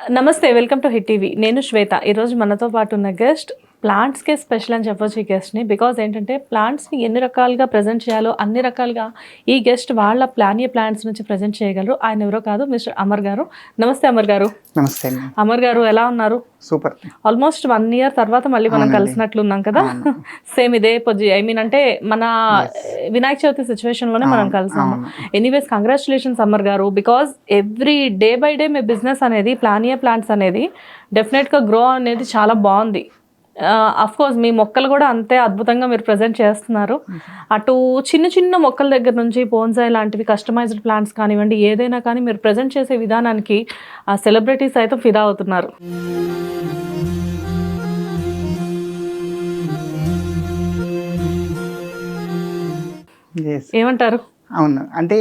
నమస్తే welcome to hit TV. నేను శ్వేత. ఈరోజు మనతో పాటు ఉన్న గెస్ట్ ప్లాంట్స్కే స్పెషల్ అని చెప్పొచ్చు ఈ గెస్ట్ని. బికాజ్ ఏంటంటే ప్లాంట్స్ని ఎన్ని రకాలుగా ప్రజెంట్ చేయాలో అన్ని రకాలుగా ఈ గెస్ట్ వాళ్ళ ప్లానియ ప్లాంట్స్ నుంచి ప్రజెంట్ చేయగలరు. ఆయన ఎవరో కాదు మిస్టర్ అమర్ గారు. నమస్తే అమర్ గారు. నమస్తే అమర్ గారు ఎలా ఉన్నారు? సూపర్. ఆల్మోస్ట్ వన్ ఇయర్ తర్వాత మళ్ళీ మనం. కలిసినట్లు ఉన్నాం కదా. సేమ్ ఇదే పొజి ఐ మీన్ అంటే మన వినాయక చవితి సిచ్యువేషన్లోనే మనం కలిసాము. Anyways congratulations Ammar garu. Because every day by day me business అనేది ప్లానియా ప్లాంట్స్ అనేది డెఫినెట్గా గ్రో అనేది చాలా బాగుంది. కోర్స్ మీ మొక్కలు కూడా అంతే అద్భుతంగా మీరు ప్రజెంట్ చేస్తున్నారు. అటు చిన్న చిన్న మొక్కల దగ్గర నుంచి బోన్సాయి లాంటివి కస్టమైజ్డ్ ప్లాంట్స్ కానివ్వండి ఏదైనా కానీ మీరు ప్రజెంట్ చేసే విధానానికి ఆ సెలబ్రిటీస్ అయితే ఫిదా అవుతున్నారు. ఏమంటారు? అవును. అంటే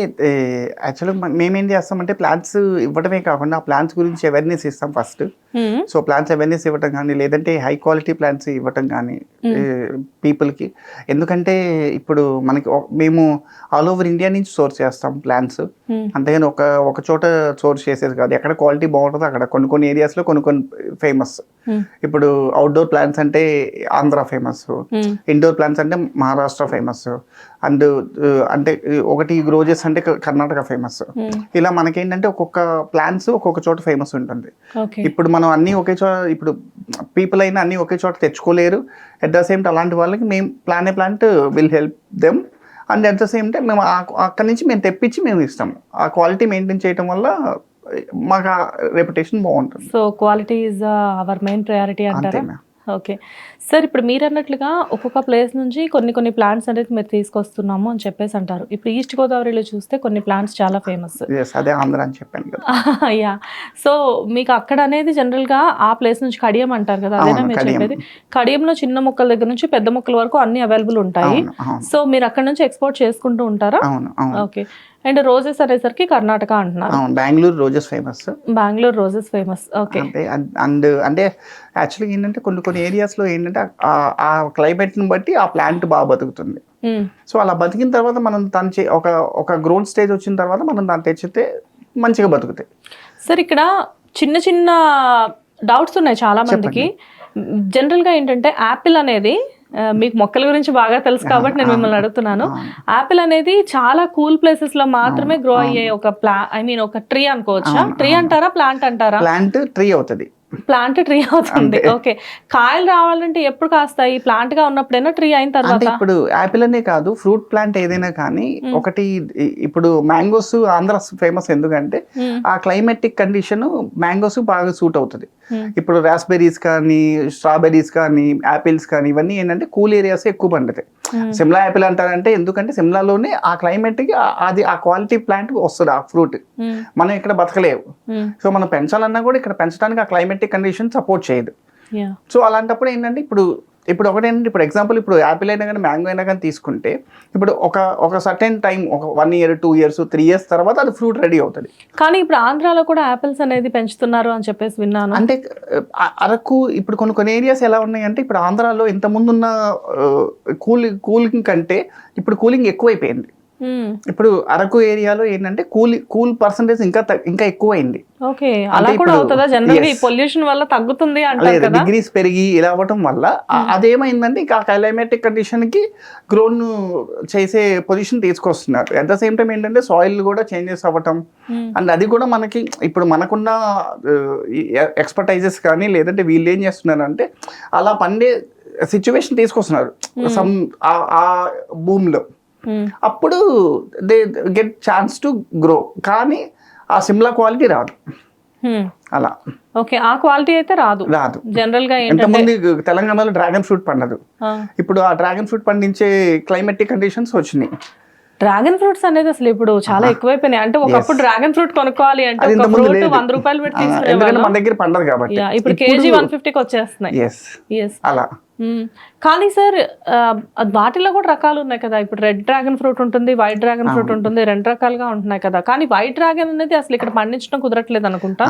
యాక్చువల్గా మేమేం చేస్తామంటే ప్లాన్స్ ఇవ్వడమే కాకుండా ఆ ప్లాన్స్ గురించి అవేర్నెస్ ఇస్తాం ఫస్ట్. సో ప్లాన్స్ అవేర్నెస్ ఇవ్వటం కానీ లేదంటే హై క్వాలిటీ ప్లాన్స్ ఇవ్వటం కానీ పీపుల్కి ఎందుకంటే ఇప్పుడు మనకి మేము ఆల్ ఓవర్ ఇండియా నుంచి సోర్స్ చేస్తాం ప్లాన్స్. అంతేగాని ఒక ఒక చోట సోర్స్ చేసేది కాదు. ఎక్కడ క్వాలిటీ బాగుంటుందో అక్కడ కొన్ని కొన్ని ఏరియాస్లో కొన్ని కొన్ని ఫేమస్. ఇప్పుడు అవుట్డోర్ ప్లాన్స్ అంటే ఆంధ్ర ఫేమస్. ఇండోర్ ప్లాంట్స్ అంటే మహారాష్ట్ర ఫేమస్ అండ్ అంటే ఒకటి రోజెస్ అంటే కర్ణాటక ఫేమస్. Hmm. ఇలా మనకేంటంటే ఒక్కొక్క ప్లాంట్స్ ఒక్కొక్క చోట ఫేమస్ ఉంటుంది. ఇప్పుడు మనం అన్ని ఒకే చోట ఇప్పుడు పీపుల్ అయినా అన్ని ఒకే చోట తెచ్చుకోలేరు. అట్ ద సేమ్ అలాంటి వాళ్ళకి మేము plan a plant will help them. And at the same time మేము అక్కడి నుంచి మేము తెప్పించి మేము ఇస్తాము ఆ క్వాలిటీ మెయింటైన్ చేయడం వల్ల మాకు ఆ రెప్యుటేషన్ బాగుంటుంది. So quality is our main priority అంటారా? ఓకే. సార్ ఇప్పుడు మీరు అన్నట్లుగా ఒక్కొక్క ప్లేస్ నుంచి కొన్ని కొన్ని ప్లాంట్స్ అనేది మీరు తీసుకొస్తున్నాము అని చెప్పేసి అంటారు. ఇప్పుడు ఈస్ట్ గోదావరిలో చూస్తే కొన్ని ప్లాంట్స్ చాలా ఫేమస్. అదే ఆంధ్ర అని చెప్పాను కదా. యా సో మీకు అక్కడ అనేది జనరల్గా ఆ ప్లేస్ నుంచి కడియం అంటారు కదా అదేనా మీరు. చెప్పేది? కడియంలో చిన్న మొక్కల దగ్గర నుంచి పెద్ద మొక్కల వరకు అన్ని అవైలబుల్ ఉంటాయి. సో మీరు అక్కడ నుంచి ఎక్స్పోర్ట్ చేసుకుంటూ ఉంటారా? ఓకే అండ్ రోజెస్ అనేసరికి కర్ణాటక అంటున్నారు. Bengaluru roses famous. Bengaluru roses famous. Okay. అంటే అండ్ అంటే యాక్చువల్గా ఏంటంటే కొన్ని కొన్ని ఏరియాస్లో ఏంటంటే ఆ- క్లైమేట్ని బట్టి ఆ ప్లాంట్ బాగా బతుకుతుంది. సో అలా బతికిన తర్వాత మనం దాన్ని చే- ఒక ఒక గ్రోత్ స్టేజ్ వచ్చిన తర్వాత మనం దాన్ని తెచ్చితే మంచిగా బతుకుతాయి. సార్ ఇక్కడ చిన్న చిన్న డౌట్స్ ఉన్నాయి చాలా మందికి జనరల్గా ఏంటంటే యాపిల్ అనేది మీకు మొక్కల గురించి బాగా తెలుసు కాబట్టి నేను మిమ్మల్ని అడుగుతున్నాను. యాపిల్ అనేది చాలా కూల్ ప్లేసెస్లో మాత్రమే గ్రో అయ్యే ఒక ప్లా ఐ మీన్ ఒక ట్రీ అనుకోవచ్చా? ట్రీ అంటారా ప్లాంట్ అంటారా? ప్లాంట్ ట్రీ అవుతుంది. ప్లాంట్ ట్రీ అవుతుంది. ఓకే. కాయలు రావాలంటే ఎప్పుడు కాస్తాయి? ప్లాంట్గా ఉన్నప్పుడైనా ట్రీ అయిన తర్వాత? ఇప్పుడు యాపిల్ అనే కాదు ఫ్రూట్ ప్లాంట్ ఏదైనా కానీ ఒకటి ఇప్పుడు మ్యాంగోస్ ఆంధ్ర ఫేమస్ ఎందుకంటే. ఆ క్లైమేటిక్ కండిషన్ మ్యాంగోస్ బాగా సూట్ అవుతుంది. ఇప్పుడు రాస్బెర్రీస్ కానీ స్ట్రాబెర్రీస్ కానీ యాపిల్స్ కానీ ఇవన్నీ ఏంటంటే కూల్ ఏరియాస్ ఎక్కువ పండుతాయి. సిమ్లా యాపిల్ అంటారంటే ఎందుకంటే సిమ్లాలోనే ఆ క్లైమేట్కి అది ఆ క్వాలిటీ ప్లాంట్ వస్తుంది ఆ ఫ్రూట్ మ్మ్. మనం ఇక్కడ బతకలేవు. సో మనం పెంచాలన్నా కూడా ఇక్కడ పెంచడానికి ఆ క్లైమేటిక్ కండిషన్ సపోర్ట్ చేయదు. సో అలాంటప్పుడు ఏంటంటే ఇప్పుడు ఇప్పుడు ఒకటి ఏంటంటే ఇప్పుడు ఎగ్జాంపుల్ ఇప్పుడు యాపిల్ అయినా కానీ మ్యాంగో అయినా కానీ తీసుకుంటే ఇప్పుడు ఒక ఒక సర్టెన్ టైం ఒక one year two years three years తర్వాత అది ఫ్రూట్ రెడీ అవుతుంది కానీ ఇప్పుడు ఆంధ్రాలో కూడా యాపిల్స్ అనేది పెంచుతున్నారు అని చెప్పేసి విన్నాను అంటే అరకు ఇప్పుడు కొన్ని కొన్ని ఏరియాస్ ఎలా ఉన్నాయంటే ఇప్పుడు ఆంధ్రాలో ఇంత ముందున్న కూల్ కూలింగ్ కంటే ఇప్పుడు కూలింగ్ ఎక్కువైపోయింది. ఇప్పుడు అరకు ఏరియాలో ఏంటంటే కూల్ కూల్ పర్సంటేజ్ ఇంకా ఇంకా ఎక్కువైంది. ఓకే అలా కూడా అవుతుందా? జనరల్. పొల్యూషన్ వల్ల తగ్గుతుంది డిగ్రీస్ పెరిగి ఇలా అవ్వటం వల్ల ఆ- అదేమైందంటే ఇక క్లైమాటిక్ కండిషన్కి గ్రోన్ చేసే పొజిషన్ తీసుకొస్తున్నారు. అట్ ద సేమ్ టైం ఏంటంటే సాయిల్ కూడా చేంజెస్ అవ్వటం. అండ్ అది కూడా మనకి ఇప్పుడు మనకున్న ఎక్స్పర్టైజెస్ కానీ లేదంటే వీళ్ళు ఏం చేస్తున్నారు అంటే అలా పండే సిచ్యువేషన్ తీసుకొస్తున్నారు. సమ్ ఆ భూమిలో. అప్పుడు they get chance to grow కానీ ఆ సిమ్లా క్వాలిటీ రాదు. మ్మ్. అలా. ఓకే ఆ క్వాలిటీ అయితే రాదు. రాదు. జనరల్గా ఎంతమంది తెలంగాణలో డ్రాగన్ ఫ్రూట్ పండదు. ఇప్పుడు ఆ డ్రాగన్ ఫ్రూట్ పండించే క్లైమేటిక్ కండిషన్స్ వచ్చినాయి. డ్రాగన్ ఫ్రూట్స్ అనేది అసలు ఇప్పుడు చాలా ఎక్కువైపోయినాయి. అంటే ఒకప్పుడు డ్రాగన్ ఫ్రూట్ కొనుక్కోవాలి అంటే ఒక ఫ్రూట్. వంద రూపాయలు పెట్టి తీసుకునేవాళ్ళం మన దగ్గర పండదు కాబట్టి. ఇప్పుడు కేజీ వన్ ఫిఫ్టీకి వచ్చేస్తున్నాయి. అలా. కానీ సార్ వాటిలో కూడా రకాలు ఉన్నాయి కదా. ఇప్పుడు రెడ్ డ్రాగన్ ఫ్రూట్ ఉంటుంది వైట్ డ్రాగన్ ఫ్రూట్ ఉంటుంది రెండు రకాలుగా ఉంటున్నాయి కదా. కానీ వైట్ డ్రాగన్ అనేది అసలు ఇక్కడ పండించడం కుదరట్లేదు అనుకుంటా.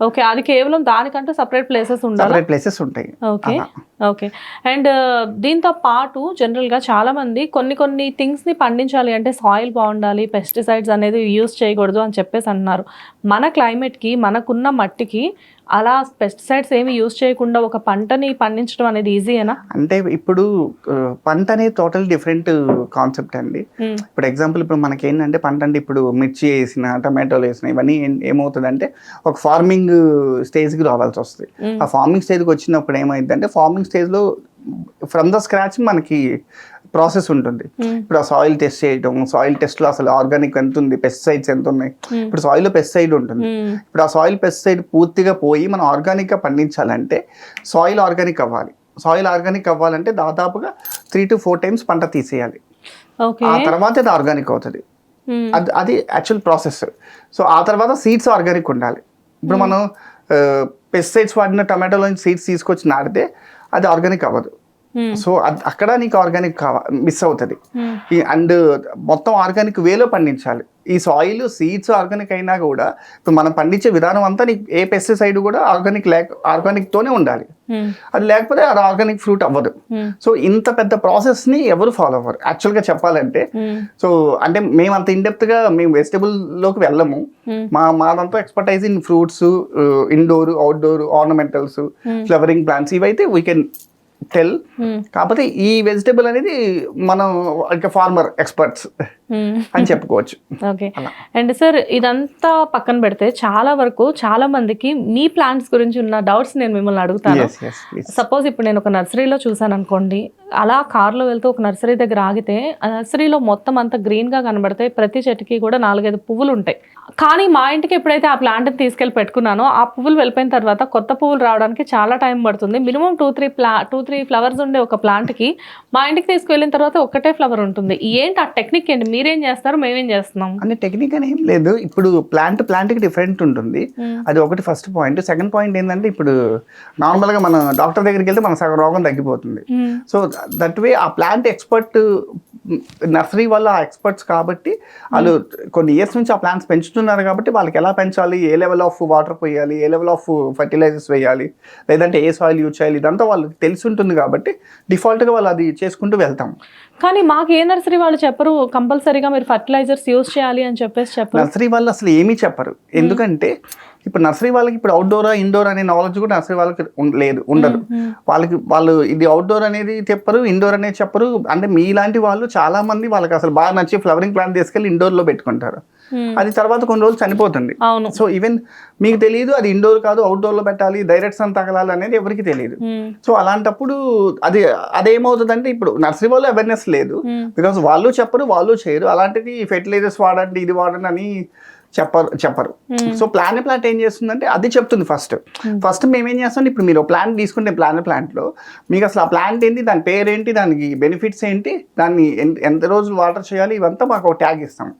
ఓకే అది కేవలం దానికంటూ సపరేట్ ప్లేసెస్ ఉండాలి? సపరేట్ ప్లేసెస్ ఉంటాయి. ఓకే. ఓకే. అండ్ దీంతో పాటు జనరల్గా చాలామంది కొన్ని కొన్ని థింగ్స్ని పండించాలి అంటే సాయిల్ బాగుండాలి పెస్టిసైడ్స్ అనేది యూస్ చేయకూడదు అని చెప్పేసి అంటున్నారు. మన క్లైమేట్కి మనకున్న మట్టికి అలా పెస్టిసైడ్స్ ఏమి యూస్ చేయకుండా ఒక పంటని పండించడం అనేది ఈజీయేనా అంటే ఇప్పుడు పంట అనేది టోటల్ డిఫరెంట్ కాన్సెప్ట్ అండి. ఇప్పుడు ఎగ్జాంపుల్ ఇప్పుడు మనకి ఏంటంటే పంట అంటే ఇప్పుడు మిర్చి వేసిన టమాటోలు వేసిన ఇవన్నీ ఏమవుతుందంటే ఒక ఫార్మింగ్ స్టేజ్కి రావాల్సి వస్తుంది. ఆ ఫార్మింగ్ స్టేజ్కి వచ్చినప్పుడు ఏమైందంటే ఫార్మింగ్ స్టేజ్లో ఫ్రమ్ ద స్క్రాచ్ మనకి ప్రాసెస్ ఉంటుంది. ఇప్పుడు ఆ సాయిల్ టెస్ట్ చేయడం సాయిల్ టెస్ట్లో అసలు ఆర్గానిక్ ఎంత ఉంది పెస్టిసైడ్స్ ఎంత ఉన్నాయి. ఇప్పుడు సాయిల్లో పెస్టిసైడ్ ఉంటుంది. ఇప్పుడు ఆ సాయిల్ పెస్టిసైడ్ పూర్తిగా పోయి మనం ఆర్గానిక్గా పండించాలంటే సాయిల్ ఆర్గానిక్ అవ్వాలి. సాయిల్ ఆర్గానిక్ అవ్వాలంటే దాదాపుగా త్రీ టు ఫోర్ టైమ్స్ పంట తీసేయాలి. ఆ తర్వాత అది ఆర్గానిక్ అవుతుంది. అది అది యాక్చువల్ ప్రాసెస్ సో ఆ తర్వాత సీడ్స్ ఆర్గానిక్ ఉండాలి. ఇప్పుడు మనం పెస్టిసైడ్స్ వాడిన టమాటోలో సీడ్స్ తీసుకొచ్చి నాటితే అది ఆర్గానిక్ అవ్వదు. సో అద్- అక్కడ నీకు ఆర్గానిక్ మిస్ అవుతుంది. అండ్ మొత్తం ఆర్గానిక్ వేలో పండించాలి. ఈ సాయిల్ సీడ్స్ ఆర్గానిక్ అయినా కూడా ఇప్పుడు మనం పండించే విధానం అంతా నీకు ఏ పెస్టిసైడ్ కూడా ఆర్గానిక్ లేక ఆర్గానిక్ తోనే ఉండాలి. అది లేకపోతే అది ఆర్గానిక్ ఫ్రూట్ అవ్వదు. సో ఇంత పెద్ద ప్రాసెస్ని ఎవరు ఫాలో అవ్వరు. యాక్చువల్గా చెప్పాలంటే సో అంటే మేము అంత ఇన్డెప్త్గా మేము వెజిటబుల్లోకి వెళ్ళము మా మాదంతా expertise in fruits indoor outdoor ornamentals flowering plants ఇవైతే వీ కెన్ టెల్ కాకపోతే ఈ వెజిటబుల్ అనేది మనం ఫార్మర్ ఎక్స్పర్ట్స్ అని చెప్పుకోవచ్చు. ఓకే అండ్ సార్ ఇదంతా పక్కన పెడితే చాలా వరకు చాలా మందికి మీ ప్లాంట్స్ గురించి ఉన్న డౌట్స్ నేను మిమ్మల్ని అడుగుతాను. సపోజ్ ఇప్పుడు నేను ఒక నర్సరీలో చూసాను అనుకోండి అలా కార్లో వెళ్తూ ఒక నర్సరీ దగ్గర ఆగితే ఆ నర్సరీలో మొత్తం అంతా గ్రీన్గా కనబడతాయి ప్రతి చెట్టుకి కూడా నాలుగైదు పువ్వులు ఉంటాయి. కానీ మా ఇంటికి ఎప్పుడైతే ఆ ప్లాంట్ని తీసుకెళ్ళి పెట్టుకున్నానో ఆ పువ్వులు వెళ్ళిపోయిన తర్వాత కొత్త పువ్వులు రావడానికి చాలా టైం పడుతుంది. మినిమం టూ త్రీ ప్లా టూ త్రీ ఫ్లవర్స్ ఉండే ఒక ప్లాంట్కి మా ఇంటికి తీసుకువెళ్ళిన తర్వాత ఒకటే ఫ్లవర్ ఉంటుంది. ఏంటి ఆ టెక్నిక్ ఏంటి? మీరేం చేస్తారు మేమేం చేస్తున్నాం? అంటే టెక్నిక్ అని ఏం లేదు. ఇప్పుడు ప్లాంట్ ప్లాంట్కి డిఫరెంట్ ఉంటుంది. అది ఒకటి ఫస్ట్ పాయింట్ సెకండ్ పాయింట్ ఏంటంటే ఇప్పుడు నార్మల్గా మన డాక్టర్ దగ్గరికి వెళ్తే మన సగం రోగం తగ్గిపోతుంది. సో దట్ వే ఆ ప్లాంట్ ఎక్స్పర్ట్ నర్సరీ వల్ల ఆ ఎక్స్పర్ట్స్ కాబట్టి వాళ్ళు కొన్ని ఇయర్స్ నుంచి ఆ ప్లాంట్స్ పెంచుతున్నారు కాబట్టి వాళ్ళకి ఎలా పెంచాలి? ఏ లెవెల్ ఆఫ్ వాటర్ పోయాలి? ఏ లెవెల్ ఆఫ్ ఫర్టిలైజర్స్ వేయాలి? లేదంటే ఏ సాయిల్ యూజ్ చేయాలి ఇదంతా వాళ్ళకి తెలిసి ఉంటుంది కాబట్టి డిఫాల్ట్గా వాళ్ళు అది చేసుకుంటూ వెళ్తాం. కానీ మాకు ఏ నర్సరీ వాళ్ళు చెప్పరు కంపల్సరీగా మీరు ఫర్టిలైజర్స్ యూస్ చేయాలి అని చెప్పేసి చెప్పరు. నర్సరీ వాళ్ళు అసలు ఏమీ చెప్పరు. ఎందుకంటే ఇప్పుడు నర్సరీ వాళ్ళకి ఇప్పుడు అవుట్డోర్ ఇండోర్ అనే నాలెడ్జ్ కూడా నర్సరీ వాళ్ళకి లేదు ఉండదు. వాళ్ళకి వాళ్ళు ఇది అవుట్డోర్ అనేది చెప్పరు ఇండోర్ అనేది చెప్పరు. అంటే మీలాంటి వాళ్ళు చాలా మంది వాళ్ళకి అసలు బాగా నచ్చి ఫ్లవరింగ్ ప్లాంట్ తీసుకెళ్ళి ఇండోర్లో పెట్టుకుంటారు. అది తర్వాత కొన్ని రోజులు చనిపోతుంది. అవును. సో ఈవెన్ మీకు తెలియదు అది ఇండోర్ కాదు అవుట్డోర్లో పెట్టాలి డైరెక్ట్ సన్ తగలాలి అనేది ఎవరికి తెలియదు. సో అలాంటప్పుడు అది అదేమవుతుందంటే ఇప్పుడు నర్సరీ వాళ్ళు అవేర్నెస్ లేదు. మ్మ్. బికాస్ వాళ్ళు చెప్పరు వాళ్ళు చేయరు. అలాంటిది ఫెర్టిలైజర్స్ వాడండి ఇది వాడండి అని చెప్పరు చెప్పరు. సో ప్లాన్ ప్లాంట్ ఏం చేస్తుందంటే అది చెప్తుంది ఫస్ట్ ఫస్ట్ మేము ఏం చేస్తాం ఇప్పుడు మీరు ప్లాంట్ తీసుకుంటే ప్లాన్ ప్లాంట్లో మీకు అసలు ఆ ప్లాంట్ ఏంటి దాని పేరు ఏంటి దానికి బెనిఫిట్స్ ఏంటి దాన్ని ఎంత రోజులు వాటర్ చేయాలి ఇవంతా మాకు ఒక ట్యాగ్ ఇస్తాం.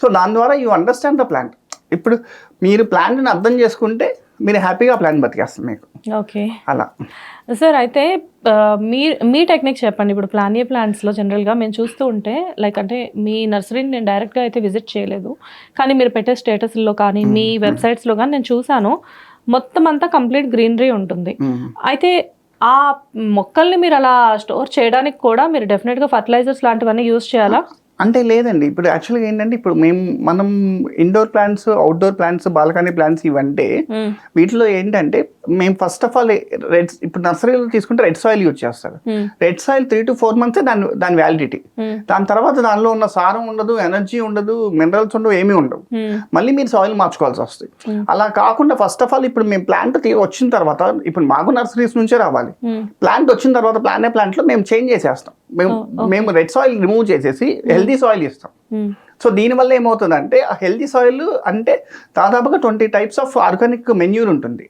సో దాని ద్వారా యూ అండర్స్టాండ్ ద ప్లాంట్ ఇప్పుడు మీరు ప్లాంట్ని అర్థం చేసుకుంటే మీరు హ్యాపీగా ప్లాంట్ బతికేస్తుంది మీకు. ఓకే. అలా. సార్ అయితే మీ మీ టెక్నిక్ చెప్పండి. ఇప్పుడు ప్లానియే ప్లాంట్స్లో జనరల్గా మేము చూస్తూ ఉంటే లైక్ అంటే మీ నర్సరీని నేను డైరెక్ట్గా అయితే విజిట్ చేయలేదు. కానీ మీరు పెట్టే స్టేటస్లో కానీ మీ వెబ్సైట్స్లో కానీ నేను చూసాను మొత్తం అంతా కంప్లీట్ గ్రీనరీ ఉంటుంది. అయితే ఆ మొక్కల్ని మీరు అలా స్టోర్ చేయడానికి కూడా మీరు డెఫినెట్గా ఫర్టిలైజర్స్ లాంటివన్నీ యూజ్ చేయాలా? అంటే లేదండి ఇప్పుడు యాక్చువల్గా ఏంటంటే ఇప్పుడు మేము మనం indoor plants outdoor plants balcony plants ఇవంటే. వీటిలో ఏంటంటే మేము ఫస్ట్ ఆఫ్ ఆల్ రెడ్ ఇప్పుడు నర్సరీలో తీసుకుంటే రెడ్ సాయిల్ యూజ్ చేస్తారు. Red soil three to four months దాని దాని వ్యాలిడిటీ. దాని తర్వాత దానిలో ఉన్న సారం ఉండదు ఎనర్జీ ఉండదు మినరల్స్ ఉండవు ఏమీ ఉండవు. మళ్ళీ మీరు సాయిల్ మార్చుకోవాల్సి వస్తుంది. అలా కాకుండా ఫస్ట్ ఆఫ్ ఆల్ ఇప్పుడు మేము ప్లాంట్ వచ్చిన తర్వాత ఇప్పుడు మాకు నర్సరీస్ నుంచే రావాలి. ప్లాంట్ వచ్చిన తర్వాత ప్లానే ప్లాంట్లో మేము చేంజ్ చేసేస్తాం మేము మేము రెడ్ సాయిల్ రిమూవ్ చేసేసి హెల్దీ సాయిల్ ఇస్తాం. సో దీనివల్ల ఏమవుతుందంటే ఆ హెల్దీ సాయిల్ అంటే దాదాపుగా twenty types of organic manure ఉంటుంది.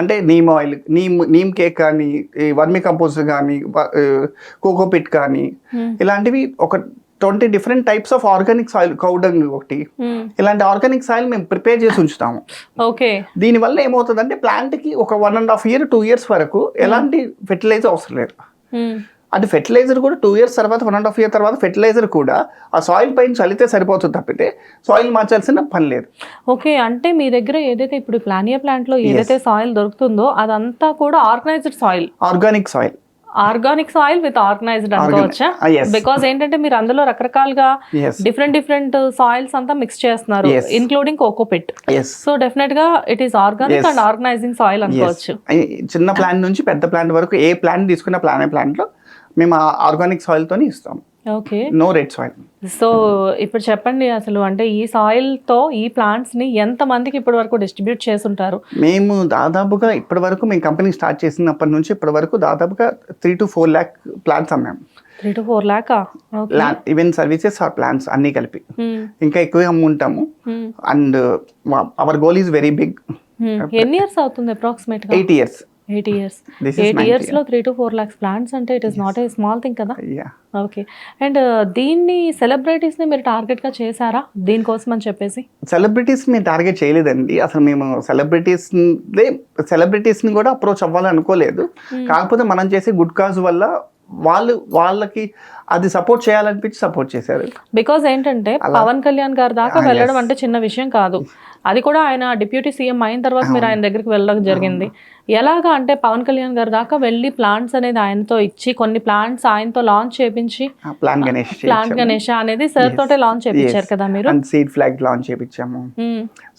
అంటే neem oil neem neem cake కానీ వర్మి కంపోస్ట్ కానీ కోకోపిట్ కానీ. ఇలాంటివి ఒక twenty different types of organic soil cow dung ఒకటి. ఇలాంటి ఆర్గానిక్ సాయిల్ మేము ప్రిపేర్ చేసి ఉంచుతాము ఓకే దీనివల్ల ఏమవుతుందంటే ప్లాంట్కి ఒక one and half year two years వరకు ఎలాంటి ఫెర్టిలైజర్ అవసరం లేదు. అది ఫెర్టిలైజర్ కూడా టూ ఇయర్స్ తర్వాత వన్ అండ్ హాఫ్ ఇయర్ తర్వాత ఫెర్టిలైజర్ కూడా ఆ సాయిల్ పైన చల్లితే సరిపోతుంది తప్పితే సాయిల్ మార్చాల్సిన పని లేదు. ఓకే అంటే మీ దగ్గర ఏదైతే ఇప్పుడు ప్లానియా ప్లాంట్లో ఏదైతే సాయిల్ దొరుకుతుందో అదంతా కూడా organised soil organic soil organic soil with organised అనుకోవచ్చా. బికాస్ ఏంటంటే మీరు అందులో రకరకాలుగా డిఫరెంట్ డిఫరెంట్ సాయిల్స్ అంతా మిక్స్ చేస్తున్నారు. ఇన్క్లూడింగ్ కోకోపిట్ సో డెఫినెట్గా it is organic. And organising soil అనుకోవచ్చు. చిన్న ప్లాంట్ నుంచి పెద్ద ప్లాంట్ వరకు ఏ ప్లాంట్ తీసుకున్న ప్లాన్ ప్లాంట్లో మేము ఆర్గానిక్ సాయిల్ తోని ఇస్తాం okay. No red soil so ఇప్పుడు చెప్పండి అసలు అంటే ఈ సాయిల్తో ఈ ప్లాంట్స్ని ఎంత మందికి ఇప్పటి వరకు డిస్ట్రిబ్యూట్ చేసుంటారు మేము దాదాపుగా ఇప్పటి వరకు మేము కంపెనీ స్టార్ట్ చేసినప్పటి నుంచి ఇప్పటి వరకు దాదాపుగా three to four lakh plants అమ్మాము. Three to four ల్యాకా ఈవెన్ సర్వీసెస్ ఆర్ ప్లాన్స్ అన్నీ కలిపి. Hmm. ఇంకా ఎక్కువ అమ్ముంటాము. And our goal is very big ఎన్ని ఇయర్స్ అవుతుంది approximate eight years eight years eight years. లో three to four lakhs plants అంటే it is not a small thing కదా? ఓకే అండ్ దీన్ని సెలబ్రిటీస్ని మీరు టార్గెట్గా చేశారా? దీనికోసం అని చెప్పేసి. సెలబ్రిటీస్ మేము టార్గెట్ చేయలేదండి. అసలు మేము సెలబ్రిటీస్ సెలబ్రిటీస్ని కూడా అప్రోచ్ అవ్వాలని అనుకోలేదు కాకపోతే మనం చేసే గుడ్ కాజ్ వల్ల వాళ్ళు వాళ్ళకి అది సపోర్ట్ చేయాలనిపించి సపోర్ట్ చేశారు. బికాజ్ ఏంటంటే పవన్ కళ్యాణ్ గారి దాకా Ah, వెళ్ళడం. అంటే చిన్న విషయం కాదు. అది కూడా ఆయన డిప్యూటీ సీఎం అయిన తర్వాత మీరు ఆయన దగ్గరికి వెళ్ళడం జరిగింది. ఎలాగా అంటే పవన్ కళ్యాణ్ గారి దాకా వెళ్ళి ప్లాంట్స్ అనేది ఆయనతో ఇచ్చి కొన్ని ప్లాంట్స్ ఆయనతో లాంచ్ చేపించి ప్లాన్ గణేష్ ప్లాంట్ గణేష్ అనేది సార్. తోటే లాంచ్ చేపించారు కదా మీరు? సీడ్ ఫ్లాగ్ లాంచ్ చేయించాము.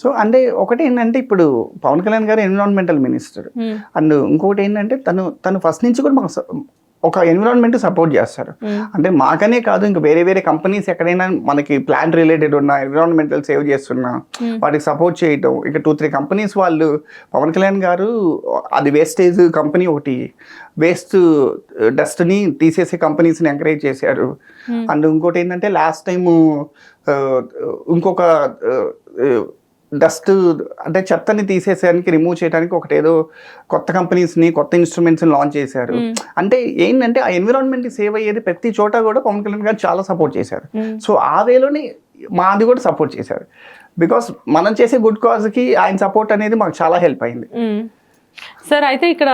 సో అంటే ఒకటి ఏంటంటే ఇప్పుడు పవన్ కళ్యాణ్ గారు ఎన్విరాన్మెంటల్ మినిస్టర్. అండ్ ఇంకొకటి ఏంటంటే తను తను ఫస్ట్ నుంచి కూడా మాకు ఒక ఎన్విరాన్మెంట్ సపోర్ట్ చేస్తారు మ్మ్. అంటే మాకనే కాదు ఇంకా వేరే వేరే కంపెనీస్ ఎక్కడైనా మనకి ప్లాంట్ రిలేటెడ్ ఉన్న ఎన్విరాన్మెంటల్ సేవ్ చేస్తున్నా Hmm. వాటికి సపోర్ట్ చేయటం ఇక టూ త్రీ కంపెనీస్ వాళ్ళు పవన్ కళ్యాణ్ గారు అది వేస్టేజ్ కంపెనీ ఒకటి వేస్ట్ డస్ట్ని తీసేసే కంపెనీస్ని ఎంకరేజ్ చేశారు Hmm. అండ్ ఇంకోటి ఏంటంటే లాస్ట్ టైము ఇంకొక డస్ట్ అంటే చెత్తని తీసేసేదానికి రిమూవ్ చేయడానికి ఒకటి ఏదో కొత్త కంపెనీస్ని కొత్త ఇన్స్ట్రుమెంట్స్ని లాంచ్ చేశారు. అంటే ఏంటంటే ఆ ఎన్విరాన్మెంట్ సేవ్ అయ్యేది ప్రతి చోట కూడా పవన్ కళ్యాణ్ గారు చాలా సపోర్ట్ చేశారు. సో ఆ వేలోని మాది కూడా సపోర్ట్ చేశారు బికాస్ మనం చేసే గుడ్ కాజ్కి ఆయన సపోర్ట్ అనేది మాకు చాలా హెల్ప్ అయింది. సార్ అయితే ఇక్కడ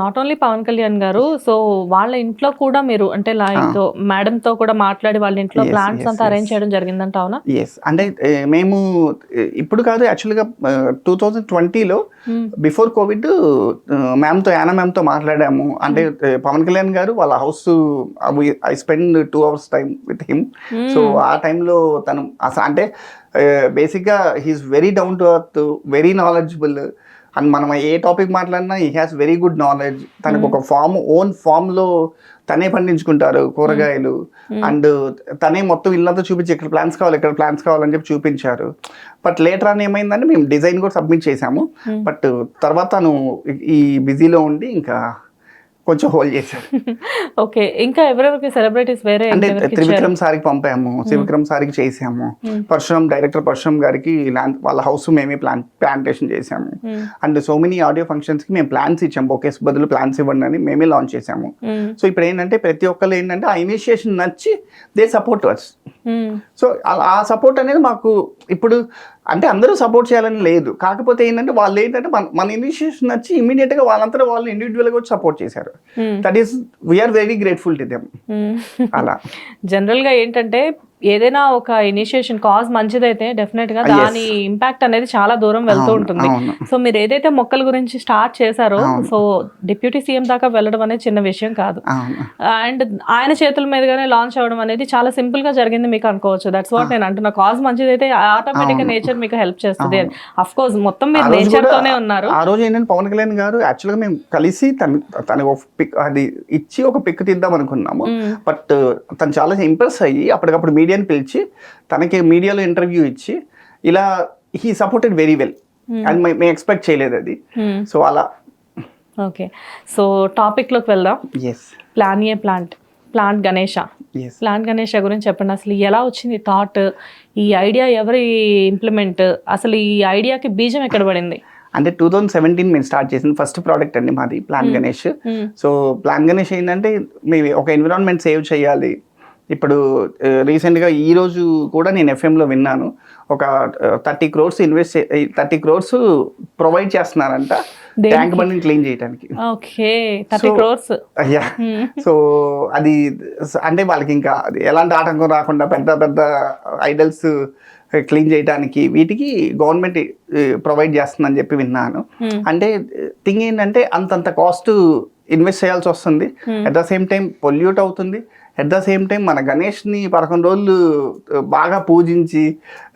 నాట్ ఓన్లీ పవన్ కళ్యాణ్ గారు సో వాళ్ళ ఇంట్లో కూడా మీరు అంటే లైక్ మేడం తో కూడా మాట్లాడి వాళ్ళ ఇంట్లో ప్లాంట్స్ అంతా. అరేంజ్ చేయడం జరిగిందంట అవునా? ఎస్ అంటే మేము ఇప్పుడు కాదు యాక్చువల్గా టూ థౌజండ్ ట్వంటీలో. బిఫోర్ కోవిడ్ మ్యామ్తో యానా మ్యామ్తో మాట్లాడాము. అంటే ఏ, పవన్ కళ్యాణ్ గారు వాళ్ళ house I spend two hours time with him so ఆ టైంలో తను అసలు అంటే బేసిక్గా he's very down to earth very knowledgeable and మనం ఏ టాపిక్ మాట్లాడినా ఈ హ్యాస్ వెరీ గుడ్ నాలెడ్జ్ తనకు ఒక ఫామ్ ఓన్ ఫామ్లో తనే పండించుకుంటారు కూరగాయలు. అండ్ తనే మొత్తం ఇల్లంతా చూపించి ఇక్కడ ప్లాన్స్ కావాలి ఇక్కడ ప్లాన్స్ కావాలని చెప్పి చూపించారు. బట్ లేటర్ అని ఏమైందంటే మేము డిజైన్ కూడా సబ్మిట్ చేసాము Hmm. బట్ తర్వాత తను ఈ బిజీలో ఉండి ఇంకా కొంచెం హోల్డ్ చేశారు ఓకే ఇంకా ఎవరెవరికి సెలబ్రిటీస్ వేరే అంటే? త్రివిక్రమ్ సారికి పంపాము త్రివిక్రమ్ సారికి చేసాము Hmm. పరశురామ్ డైరెక్టర్ పరశురామ్ గారికి land- వాళ్ళ హౌస్ మేమే ప్లాన్ ప్లాంటేషన్ చేసాము. అండ్ సో మెనీ ఆడియో ఫంక్షన్స్కి మేము ప్లాన్స్ ఇచ్చాము బొకేస్ బదులు ప్లాన్స్ ఇవ్వండి అని మేమే లాంచ్ చేసాము. సో ఇప్పుడు ఏంటంటే ప్రతి ఒక్కరు ఏంటంటే ఆ ఇనిషియేషన్ నచ్చి దే సపోర్ట్ అస్. సో ఆ సపోర్ట్ అనేది మాకు ఇప్పుడు అంటే అందరూ సపోర్ట్ చేయాలని లేదు కాకపోతే ఏంటంటే వాళ్ళు ఏంటంటే మన మన ఇనిషియేషన్ నచ్చి immediate గా వాళ్ళంతా వాళ్ళు ఇండివిజువల్గా వచ్చి సపోర్ట్ చేశారు. That is we are very grateful to them. అలా జనరల్గా ఏంటంటే ఏదైనా ఒక ఇనిషియేషన్ కాజ్ మంచిదైతే డెఫినెట్గా Ah. దాని ఇంపాక్ట్ అనేది చాలా దూరం వెళ్తూ ఉంటుంది. సో మీరు ఏదైతే మొక్కల గురించి స్టార్ట్ చేశారో. సో డిప్యూటీ సీఎం దాకా వెళ్ళడం అనేది చిన్న విషయం కాదు అండ్ ఆయన చేతుల మీదుగానే లాంచ్ అవ్వడం అనేది చాలా సింపుల్గా జరిగింది మీకు అనుకోవచ్చు దట్స్ వాట్ నేను అంటున్నా కాజ్ మంచిదైతే ఆటోమేటిక్గా. నేచర్ మీకు హెల్ప్ చేస్తుంది. అఫ్ కోర్స్ మొత్తం మీరు నేచర్ తోనే ఉన్నారు ఆ రోజు ఏంటంటే పవన్ కళ్యాణ్ గారు యాక్చువల్గా మేము కలిసి తను తను ఒక పిక్ అది ఇచ్చి ఒక పిక్ తీద్దాం అనుకున్నాము. బట్ తను చాలా ఇంప్రెస్ అయ్యి అప్పటికప్పుడు మీడియాని పిలిచి తనకి మీడియాలో ఇంటర్వ్యూ ఇచ్చి ఇలా he supported very well Hmm. And మేము ఎక్స్పెక్ట్ చేయలేదు అది. సో అలా. ఓకే సో టాపిక్లోకి వెళ్దాం. Yes plan a plant plant Ganesha plant Ganesha గురించి చెప్పండి. అసలు ఎలా వచ్చింది థాట్ ఈ ఐడియా ఎవరి ఇంప్లిమెంట్ అసలు ఈ ఐడియాకి బీజం ఎక్కడ పడింది? అంటే టూ థౌజండ్ సెవెంటీన్ మేము స్టార్ట్ చేసిన ఫస్ట్ ప్రోడక్ట్ అండి మాది plan Hmm. Ganesh. So plan Ganesh ఏంటంటే మేము ఒక ఎన్విరాన్మెంట్ సేవ్ చేయాలి. ఇప్పుడు రీసెంట్గా ఈ రోజు కూడా నేను ఎఫ్ఎంలో విన్నాను. ఒక thirty crores invest thirty crores provide చేస్తున్నారంట? ట్యాంక్ బండిని క్లీన్ చేయడానికి ఓకే థర్టీ So- క్రోర్స్. అయ్యా సో అది అంటే వాళ్ళకి ఇంకా ఎలాంటి ఆటంకం రాకుండా పెద్ద పెద్ద ఐడల్స్ క్లీన్ చేయడానికి వీటికి గవర్నమెంట్ ప్రొవైడ్ చేస్తుందని చెప్పి విన్నాను. అంటే థింగ్ ఏంటంటే అంతంత కాస్ట్ ఇన్వెస్ట్ చేయాల్సి వస్తుంది. At the same time pollute అవుతుంది. అట్ ద సేమ్ టైం మన గణేష్ని పదకొండు రోజులు బాగా పూజించి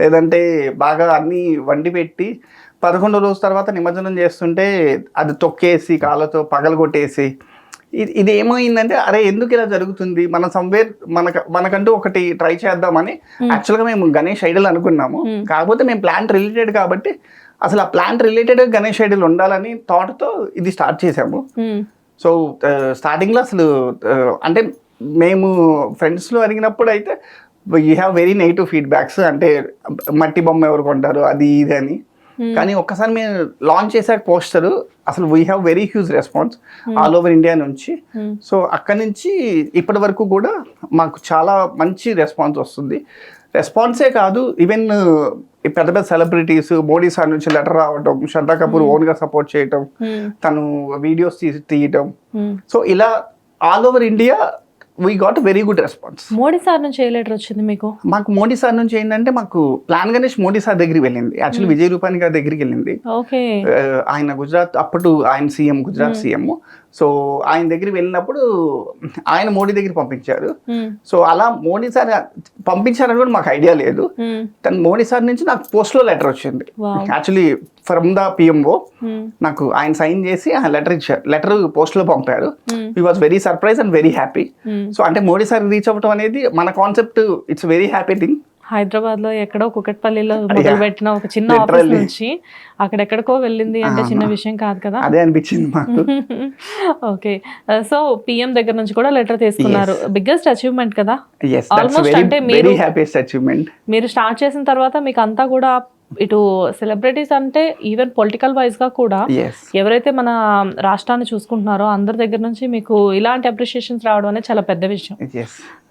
లేదంటే బాగా అన్నీ వండి పెట్టి పదకొండు రోజు తర్వాత నిమజ్జనం చేస్తుంటే అది తొక్కేసి కాళ్ళతో పగలగొట్టేసి ఇది ఇది ఏమైందంటే అరే ఎందుకు ఇలా జరుగుతుంది? మన సంవేర్ మనక మనకంటూ ఒకటి ట్రై చేద్దామని యాక్చువల్గా మేము గణేష్ ఐడల్ అనుకున్నాము. కాకపోతే మేము ప్లాంట్ రిలేటెడ్ కాబట్టి అసలు ఆ ప్లాంట్ రిలేటెడ్ గణేష్ ఐడల్ ఉండాలని థాట్తో ఇది స్టార్ట్ చేసాము. సో స్టార్టింగ్లో అసలు అంటే మేము ఫ్రెండ్స్లో అడిగినప్పుడు అయితే you have very negative feedbacks అంటే మట్టి బొమ్మ ఎవరు కొంటారు అది ఇది అని. కానీ ఒక్కసారి మేము లాంచ్ చేశాక పోస్టర్ అసలు we have very huge response all over India నుంచి. Hmm. సో అక్కడి నుంచి ఇప్పటి వరకు కూడా మాకు చాలా మంచి రెస్పాన్స్ వస్తుంది. రెస్పాన్సే కాదు ఈవెన్ పెద్ద పెద్ద సెలబ్రిటీస్ మోడీ సార్ నుంచి లెటర్ రావటం శ్రద్ధా కపూర్ ఓన్గా సపోర్ట్ చేయటం మ్మ్. తను వీడియోస్ తీసి తీయటం. సో ఇలా all over India we got very good response Modi sir నుంచి ఏ లెటర్ వచ్చింది మీకు? మాకు మోడీ సార్ నుంచి ఏంటంటే మాకు ప్లాన్ గణేష్ మోడీ సార్ దగ్గరికి వెళ్ళింది. యాక్చువల్లీ విజయ్ రూపాని గారి దగ్గరికి వెళ్ళింది. ఓకే. ఆ, ఆయన గుజరాత్ అప్పుడు ఆయన సీఎం గుజరాత్ సీఎం. సో ఆయన దగ్గరికి వెళ్ళినప్పుడు ఆయన మోడీ దగ్గర పంపించారు. సో అలా మోడీ సార్ పంపించారని కూడా మాకు ఐడియా లేదు. తను మోడీ సార్ నుంచి నాకు పోస్ట్లో లెటర్ వచ్చింది. Actually from the PMO. నాకు ఆయన సైన్ చేసి ఆయన లెటర్ ఇచ్చారు లెటర్ పోస్ట్లో పంపారు మ్మ్. ఈ was very surprise and very happy. So అంటే మోడీ సార్ రీచ్ అవ్వడం అనేది మన concept it's very happy thing హైదరాబాద్లో ఎక్కడో కుకట్పల్లిలో మొదలు పెట్టిన ఒక చిన్న ఆఫీస్. నుంచి అక్కడెక్కడికో వెళ్ళింది అంటే చిన్న విషయం కాదు కదా? అదే అనిపించింది మాకు. ఓకే సో పిఎం దగ్గర నుంచి కూడా లెటర్ తీసుకున్నారు. బిగ్గెస్ట్ అచీవ్మెంట్ కదా? వెరీ అంటే మీరు- హ్యాపీయెస్ట్ అచీవ్మెంట్ మీరు స్టార్ట్ చేసిన తర్వాత మీకు అంతా కూడా ఇటు సెలబ్రిటీస్ అంటే ఈవెన్ పొలిటికల్ వైజ్గా కూడా ఎవరైతే మన రాష్ట్రాన్ని చూసుకుంటున్నారో అందరి దగ్గర నుంచి మీకు ఇలాంటి అప్రిషియేషన్స్ రావడం అనేది చాలా పెద్ద విషయం.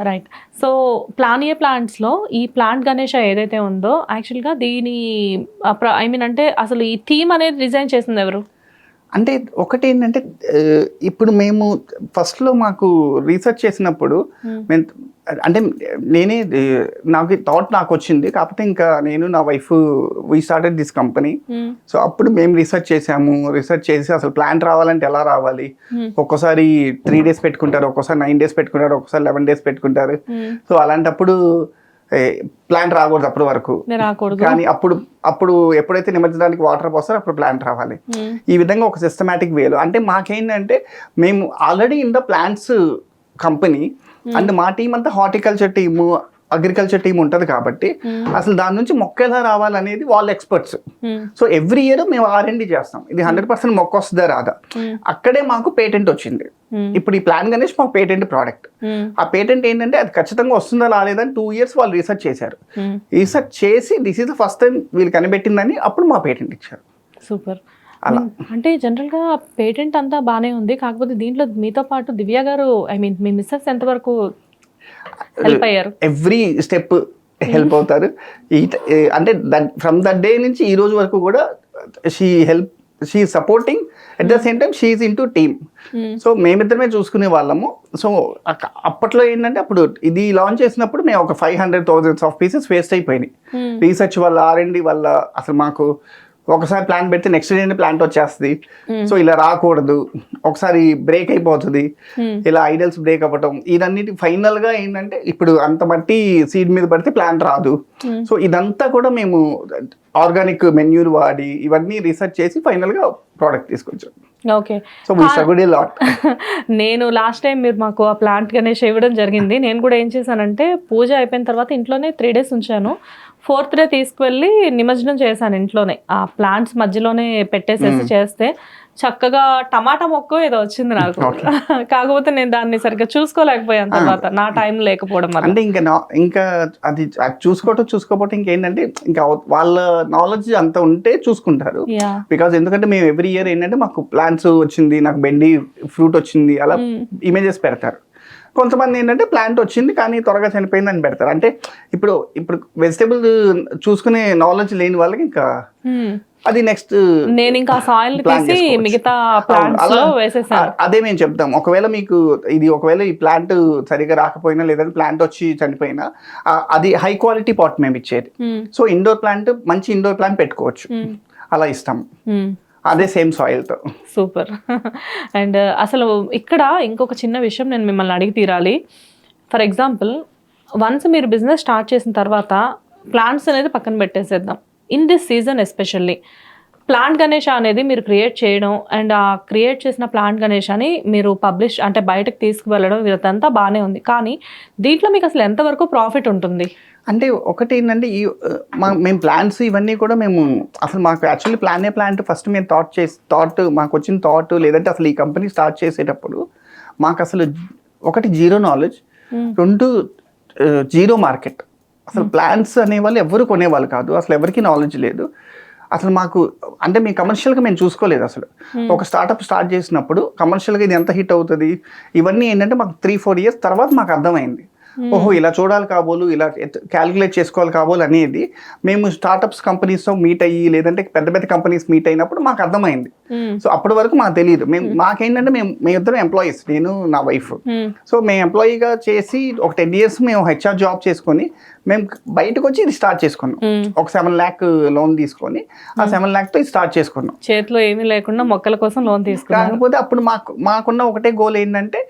రైట్ సో ప్లానియే ప్లాంట్స్లో ఈ ప్లాంట్ గణేష ఏదైతే ఉందో యాక్చువల్గా దీని ఐ మీన్ అంటే అసలు ఈ థీమ్ అనేది డిజైన్ చేసింది ఎవరు? అంటే ఒకటి ఏంటంటే ఇప్పుడు మేము ఫస్ట్లో మాకు రీసెర్చ్ చేసినప్పుడు. మేము అంటే నేనే నాకు థాట్ నాకు వచ్చింది కాకపోతే ఇంకా నేను నా wife we started this company. So అప్పుడు మేము రీసెర్చ్ చేసాము రీసెర్చ్ చేసి అసలు ప్లాంట్ రావాలంటే ఎలా రావాలి. ఒక్కోసారి త్రీ డేస్ పెట్టుకుంటారు ఒక్కోసారి నైన్ డేస్ పెట్టుకుంటారు ఒక్కోసారి లెవెన్ డేస్ పెట్టుకుంటారు. సో అలాంటప్పుడు ప్లాంట్ రాకూడదు అప్పటి వరకు. కానీ అప్పుడు అప్పుడు ఎప్పుడైతే నిమజ్జనానికి వాటర్ పోస్తారో అప్పుడు ప్లాంట్ రావాలి. ఈ విధంగా ఒక సిస్టమేటిక్ వేలో అంటే మాకేంటంటే మేము already in the plants company and మా టీం అంతా హార్టికల్చర్ టీము అగ్రికల్చర్ టీం ఉంటుంది కాబట్టి అసలు దాని నుంచి మొక్క ఎలా రావాలనేది వాళ్ళ experts Hmm. So every year మేము ఆర్ఎండి చేస్తాం ఇది హండ్రెడ్ పర్సెంట్ మొక్క వస్తుందా రాదా Hmm. అక్కడే మాకు పేటెంట్ వచ్చింది Hmm. ఇప్పుడు ఈ ప్లాన్ గణేష్ మాకు పేటెంట్ ప్రోడక్ట్ Hmm. ఆ పేటెంట్ ఏంటంటే అది ఖచ్చితంగా వస్తుందా రాలేదని టూ ఇయర్స్ వాళ్ళు రీసెర్చ్ చేశారు Hmm. రీసెర్చ్ చేసి this is the first time వీళ్ళు కనిపెట్టిందని అప్పుడు మా పేటెంట్ ఇచ్చారు సూపర్ అలా. అంటే జనరల్గా పేటెంట్ అంతా బాగానే ఉంది కాకపోతే దీంట్లో మీతో పాటు దివ్య గారు ఐ మీన్ మీ మిస్సెస్ ఎంతవరకు ఎవ్రీ స్టెప్ హెల్ప్ అవుతారు. ఈ అంటే ఫ్రమ్ దట్ డే నుంచి ఈ రోజు వరకు కూడా she help she supporting at the same time she in to team. So మేమిద్దరమే చూసుకునే వాళ్ళము. సో అప్పట్లో ఏంటంటే అప్పుడు ఇది లాంచ్ చేసినప్పుడు మేము ఒక five hundred thousands of pieces waste అయిపోయినాయి. రీసెర్చ్ వల్ల ఆర్ అండ్ వల్ల అసలు మాకు ఒకసారి ప్లాన్ పెడితే నెక్స్ట్ డే ప్లాంట్ వచ్చేస్తుంది. సో ఇలా రాకూడదు. ఒకసారి బ్రేక్ అయిపోతుంది. Hmm. ఇలా ఐడల్స్ బ్రేక్ అవ్వటం. ఇదన్నిటి ఫైనల్గా ఏంటంటే ఇప్పుడు అంత మట్టి సీడ్ మీద పడితే ప్లాంట్ రాదు. Hmm. సో ఇదంతా కూడా మేము ఆర్గానిక్ మెన్యూర్ వాడి ఇవన్నీ రీసెర్చ్ చేసి ఫైనల్గా ప్రోడక్ట్ తీసుకొచ్చాం. ఓకే సో లాట్ నేను లాస్ట్ టైం మీరు మాకు ఆ ప్లాంట్ గణేష్ ఇవ్వడం జరిగింది. నేను కూడా ఏం చేశానంటే పూజ అయిపోయిన తర్వాత ఇంట్లోనే త్రీ డేస్ ఉంచాను. ఫోర్త్ డే తీసుకువెళ్ళి నిమజ్జనం చేశాను ఇంట్లోనే. ఆ ప్లాంట్స్ మధ్యలోనే పెట్టేసేసి చేస్తే చక్కగా టమాటా మొక్క ఏదో వచ్చింది నాకు. కాకపోతే నేను దాన్ని సరిగ్గా చూసుకోలేకపోయాను తర్వాత. నా టైం లేకపోవడం అంటే ఇంకా ఇంకా అది చూసుకోవటం చూసుకోకపోవటం ఇంకేంటంటే ఇంకా వాళ్ళ నాలెడ్జ్ అంత ఉంటే చూసుకుంటారు. బికాజ్ ఎందుకంటే మేము ఎవ్రీ ఇయర్ ఏంటంటే మాకు ప్లాంట్స్ వచ్చింది నాకు బెండి ఫ్రూట్ వచ్చింది అలా ఇమేజెస్ పెడతారు. కొంతమంది ఏంటంటే ప్లాంట్ వచ్చింది కానీ త్వరగా చనిపోయింది అని పెడతారు అంటే ఇప్పుడు ఇప్పుడు వెజిటేబుల్ చూసుకునే నాలెడ్జ్ లేని వాళ్ళకి ఇంకా అది నెక్స్ట్ నేను ఇంకా సాయిల్ తీసి. మిగతా ప్లాంట్స్లో వేసేసాను అదే మేము చెప్తాం ఒకవేళ మీకు ఇది ఒకవేళ ఈ ప్లాంట్ సరిగా రాకపోయినా లేదంటే ప్లాంట్ వచ్చి చనిపోయినా అది హై క్వాలిటీ పాట్ మేము ఇచ్చేది. సో ఇండోర్ ప్లాంట్ మంచి ఇండోర్ ప్లాంట్ పెట్టుకోవచ్చు. అలా ఇస్తాం. అదే సేమ్ సాయిల్తో. సూపర్. అండ్ uh, అసలు ఇక్కడ ఇంకొక చిన్న విషయం నేను మిమ్మల్ని అడిగి తీరాలి. ఫర్ ఎగ్జాంపుల్ వన్స్ మీరు బిజినెస్ స్టార్ట్ చేసిన తర్వాత ప్లాంట్స్ అనేది పక్కన పెట్టేసేద్దాం. In this season especially plant Ganesha అనేది మీరు క్రియేట్ చేయడం అండ్ ఆ క్రియేట్ చేసిన ప్లాంట్ గణేషని మీరు పబ్లిష్ అంటే బయటకు తీసుకువెళ్ళడం వీరంతా బాగానే ఉంది. కానీ దీంట్లో మీకు అసలు ఎంతవరకు ప్రాఫిట్ ఉంటుంది? అంటే ఒకటి ఏంటంటే ఈ మా మేము ప్లాన్స్ ఇవన్నీ కూడా మేము అసలు మాకు యాక్చువల్లీ ప్లానే ప్లాంట్ ఫస్ట్ మేము థాట్ చేసి థాట్ మాకు వచ్చిన థాట్ లేదంటే అసలు ఈ కంపెనీ స్టార్ట్ చేసేటప్పుడు మాకు అసలు ఒకటి జీరో నాలెడ్జ్. రెండు జీరో మార్కెట్ అసలు ప్లాన్స్ అనేవాళ్ళు ఎవరు కొనేవాళ్ళు కాదు అసలు ఎవరికి నాలెడ్జ్ లేదు. అసలు మాకు అంటే మేము కమర్షియల్గా మేము చూసుకోలేదు అసలు. ఒక స్టార్ట్అప్ స్టార్ట్ చేసినప్పుడు కమర్షియల్గా ఇది ఎంత హిట్ అవుతుంది? ఇవన్నీ ఏంటంటే మాకు త్రీ ఫోర్ ఇయర్స్ తర్వాత మాకు అర్థమైంది. ఓహో ఇలా చూడాలి కాబోలు ఇలా క్యాలిక్యులేట్ చేసుకోవాలి కాబోలు అనేది మేము స్టార్టప్స్ కంపెనీస్తో మీట్ అయ్యి లేదంటే పెద్ద పెద్ద కంపెనీస్ మీట్ అయినప్పుడు మాకు అర్థమైంది. Hmm. సో అప్పటి వరకు మాకు తెలియదు మేము మాకేంటంటే మేము మేము ఇద్దరం ఎంప్లాయీస్ నేను నా వైఫ్ Hmm. సో మేము ఎంప్లాయీగా చేసి ఒక టెన్ ఇయర్స్ మేము హెచ్ఆర్ జాబ్ చేసుకొని మేము బయటకు వచ్చి ఇది స్టార్ట్ చేసుకున్నాం. Hmm. ఒక సెవెన్ ల్యాక్ లోన్ తీసుకొని ఆ సెవెన్ ల్యాక్తో ఇది స్టార్ట్ చేసుకున్నాం. చేతిలో ఏమీ లేకుండా మొక్కల కోసం లోన్ తీసుకున్నారు. కాకపోతే అప్పుడు మాకు మాకున్న ఒకటే గోల్ ఏంటంటే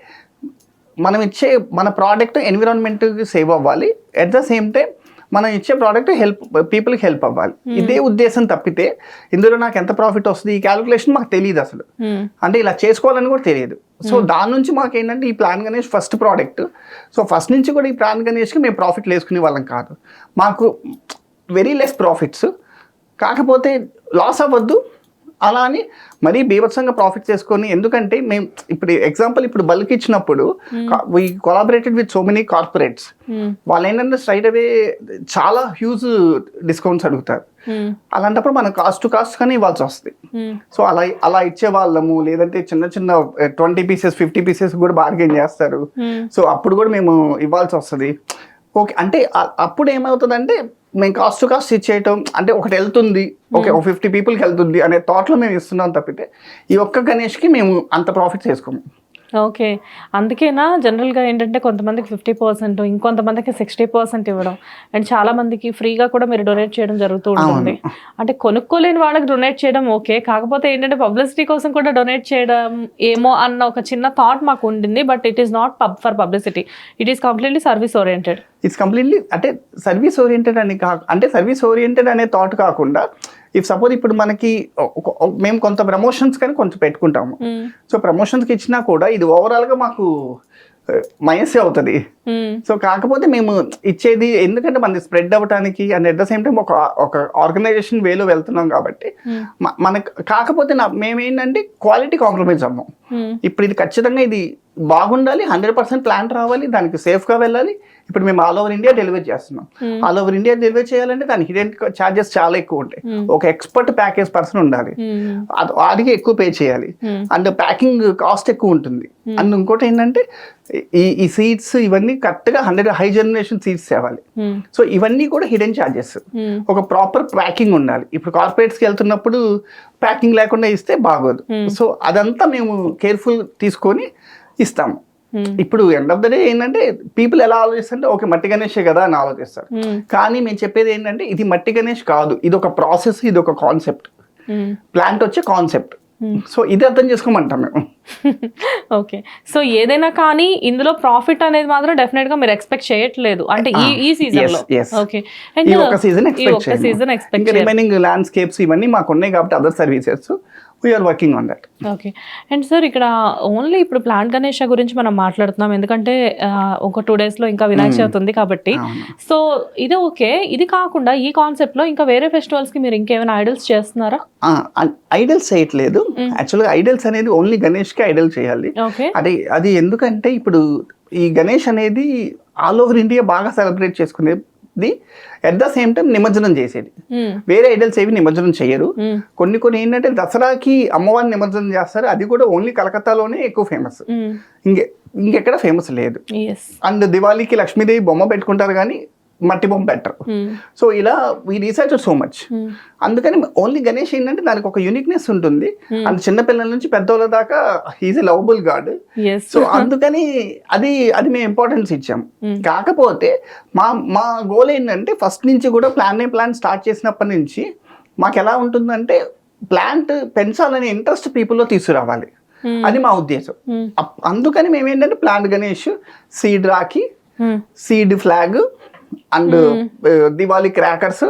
మనం ఇచ్చే మన ప్రోడక్ట్ ఎన్విరాన్మెంట్కి సేవ్ అవ్వాలి. అట్ ద సేమ్ టైం మనం ఇచ్చే ప్రోడక్ట్ హెల్ప్ పీపుల్కి హెల్ప్ అవ్వాలి. ఇదే ఉద్దేశం తప్పితే ఇందులో నాకు ఎంత ప్రాఫిట్ వస్తుంది? ఈ క్యాలిక్యులేషన్ మాకు తెలియదు అసలు. Hmm. అంటే ఇలా చేసుకోవాలని కూడా తెలియదు. సో దాని నుంచి మాకు ఏంటంటే ఈ plan Ganesh first product so first నుంచి కూడా ఈ ప్లాన్ గణేష్కి మేము ప్రాఫిట్ వేసుకునే వాళ్ళం కాదు. మాకు వెరీ లెస్ ప్రాఫిట్స్ కాకపోతే లాస్ అవ్వద్దు. అలా అని మరీ బీభత్సంగా ప్రాఫిట్ చేసుకొని ఎందుకంటే మేము ఇప్పుడు ఎగ్జాంపుల్ ఇప్పుడు బల్క్ ఇచ్చినప్పుడు we collaborated with so many corporates. వాళ్ళు ఏంటంటే స్ట్రైట్ అవే చాలా హ్యూజ్ డిస్కౌంట్స్ అడుగుతారు Hmm. అలాంటప్పుడు మనం కాస్ట్ టు కాస్ట్ కానీ ఇవ్వాల్సి వస్తుంది Hmm. సో అలా అలా ఇచ్చే వాళ్ళము లేదంటే చిన్న చిన్న ట్వంటీ పీసెస్ ఫిఫ్టీ పీసెస్ కూడా బార్గెన్ చేస్తారు Hmm. సో అప్పుడు కూడా మేము ఇవ్వాల్సి వస్తుంది ఓకే అంటే అప్పుడు ఏమవుతుందంటే మేము కాస్ట్ టు కాస్ట్ ఇచ్చేయటం అంటే ఒకటి వెళ్తుంది ఓకే ఒక ఫిఫ్టీ పీపుల్కి వెళ్తుంది అనే థాట్లో మేము ఇస్తున్నాం తప్పితే ఈ ఒక్క గణేష్కి మేము అంత ప్రాఫిట్ చేసుకోము. ఓకే. అందుకేనా జనరల్గా ఏంటంటే కొంతమందికి ఫిఫ్టీ పర్సెంట్ ఇంకొంతమందికి సిక్స్టీ పర్సెంట్ ఇవ్వడం. అండ్ చాలా మందికి ఫ్రీగా కూడా మీరు డొనేట్ చేయడం జరుగుతూ ఉంటుంది. అంటే కొనుక్కోలేని వాళ్ళకి డొనేట్ చేయడం ఓకే. కాకపోతే ఏంటంటే పబ్లిసిటీ కోసం కూడా డొనేట్ చేయడం ఏమో అన్న ఒక చిన్న థాట్ మాకు ఉండింది but it is not pub for publicity. It is completely service oriented. It's completely అంటే సర్వీస్ ఓరియంటెడ్ అని కా అంటే సర్వీస్ ఓరియంటెడ్ అనే థాట్ కాకుండా ఇఫ్ సపోజ్ ఇప్పుడు మనకి మేము కొంత ప్రమోషన్స్ కానీ కొంచెం పెట్టుకుంటాము. సో ప్రమోషన్స్కి ఇచ్చినా కూడా ఇది ఓవరాల్గా మాకు మైనసే అవుతుంది. సో కాకపోతే మేము ఇచ్చేది ఎందుకంటే మనది స్ప్రెడ్ అవ్వడానికి and at the same time ఒక ఒక ఆర్గనైజేషన్ వేలో వెళ్తున్నాం కాబట్టి మనకు కాకపోతే నా మేమేంటంటే క్వాలిటీ కాంప్రమైజ్ అవ్వం ఇప్పుడు ఇది ఖచ్చితంగా ఇది బాగుండాలి హండ్రెడ్ పర్సెంట్ ప్లాంట్ రావాలి దానికి సేఫ్గా వెళ్ళాలి ఇప్పుడు మేము ఆల్ ఓవర్ ఇండియా డెలివరీ చేస్తున్నాం. ఆల్ ఓవర్ ఇండియా డెలివరీ చేయాలంటే దానికి హిడెన్ ఛార్జెస్ చాలా ఎక్కువ ఉంటాయి. ఒక ఎక్స్పర్ట్ ప్యాకేజ్ పర్సన్ ఉండాలి. అది వాడికి ఎక్కువ పే చేయాలి. అండ్ ప్యాకింగ్ కాస్ట్ ఎక్కువ ఉంటుంది. అండ్ ఇంకోటి ఏంటంటే ఈ ఈ సీడ్స్ ఇవన్నీ కరెక్ట్గా హండ్రెడ్ హై జనరేషన్ సీడ్స్ తేవాలి. సో ఇవన్నీ కూడా హిడెన్ ఛార్జెస్ ఒక ప్రాపర్ ప్యాకింగ్ ఉండాలి. ఇప్పుడు కార్పొరేట్స్కి వెళ్తున్నప్పుడు ప్యాకింగ్ లేకుండా ఇస్తే బాగోదు. సో అదంతా మేము కేర్ఫుల్ తీసుకొని ఇస్తాము. ఇప్పుడు ఎండ్ ఆఫ్ ద డే ఏంటంటే పీపుల్ ఎలా ఆలోచిస్తుంటే ఓకే మట్టి గణేషే కదా అని ఆలోచిస్తారు. కానీ మేము చెప్పేది ఏంటంటే ఇది మట్టి గణేష్ కాదు ఇది ఒక ప్రాసెస్ ఇది ఒక కాన్సెప్ట్ ప్లాంట్ వచ్చే కాన్సెప్ట్ సో ఇది అర్థం చేసుకోమంటాం మేము. ఓకే సో ఏదైనా కానీ ఇందులో ప్రాఫిట్ అనేది మాత్రం డెఫినెట్గా మీరు ఎక్స్పెక్ట్ చేయట్లేదు. అంటే ఈ ఈ సీజన్లో Ah. ఓకే ఈ ఒక season expect season expect remaining landscapes ఇవన్నీ మాకు ఉన్నాయి కాబట్టి other services we are working on that okay and sir ఇక్కడ ఓన్లీ ఇప్పుడు ప్లాంట్ గణేష గురించి మనం మాట్లాడుతున్నాం. ఎందుకంటే ఒక టూ డేస్లో ఇంకా వినాయక చవితి ఉంది కాబట్టి. సో ఇది ఓకే ఇది కాకుండా ఈ కాన్సెప్ట్లో ఇంకా వేరే ఫెస్టివల్స్కి మీరు ఇంకేమైనా ఐడల్స్ చేస్తున్నారా? ఐడల్స్ చేయట్లేదు. యాక్చువల్గా ఐడల్స్ అనేది ఓన్లీ గణేష్కి ఐడల్ చేయాలి. అది అది ఎందుకంటే ఇప్పుడు ఈ గణేష్ అనేది ఆల్ ఓవర్ ఇండియా బాగా సెలబ్రేట్ చేసుకునేది అట్ ద సేమ్ టైం నిమజ్జనం చేసేది. వేరే ఐడల్స్ ఏవి నిమజ్జనం చేయరు. కొన్ని కొన్ని ఏంటంటే దసరాకి అమ్మవారిని నిమజ్జనం చేస్తారు. అది కూడా ఓన్లీ కలకత్తాలోనే ఎక్కువ ఫేమస్ ఇంకే ఇంకెక్కడ ఫేమస్ లేదు. అండ్ దివాళీకి లక్ష్మీదేవి బొమ్మ పెట్టుకుంటారు కానీ మట్టి బొమ్మ పెట్టరు సో ఇలా వీ రీసెర్చ్ సో మచ్ అందుకని ఓన్లీ గణేష్ ఏంటంటే దానికి ఒక యూనిక్నెస్ ఉంటుంది. అండ్ చిన్నపిల్లల నుంచి పెద్దోళ్ళ దాకా he's a lovable god so అందుకని అది అది మేము ఇంపార్టెన్స్ ఇచ్చాం. కాకపోతే మా మా గోల్ ఏంటంటే ఫస్ట్ నుంచి కూడా ప్లాన్ ఏ ప్లాన్ స్టార్ట్ చేసినప్పటి నుంచి మాకు ఎలా ఉంటుందంటే ప్లాంట్ పెంచాలనే ఇంట్రెస్ట్ పీపుల్లో తీసుకురావాలి. Hmm. అది మా ఉద్దేశం. Hmm. అందుకని మేము ఏంటంటే plant Ganesh seed Rakhi Hmm. Seed flag and Diwali crackers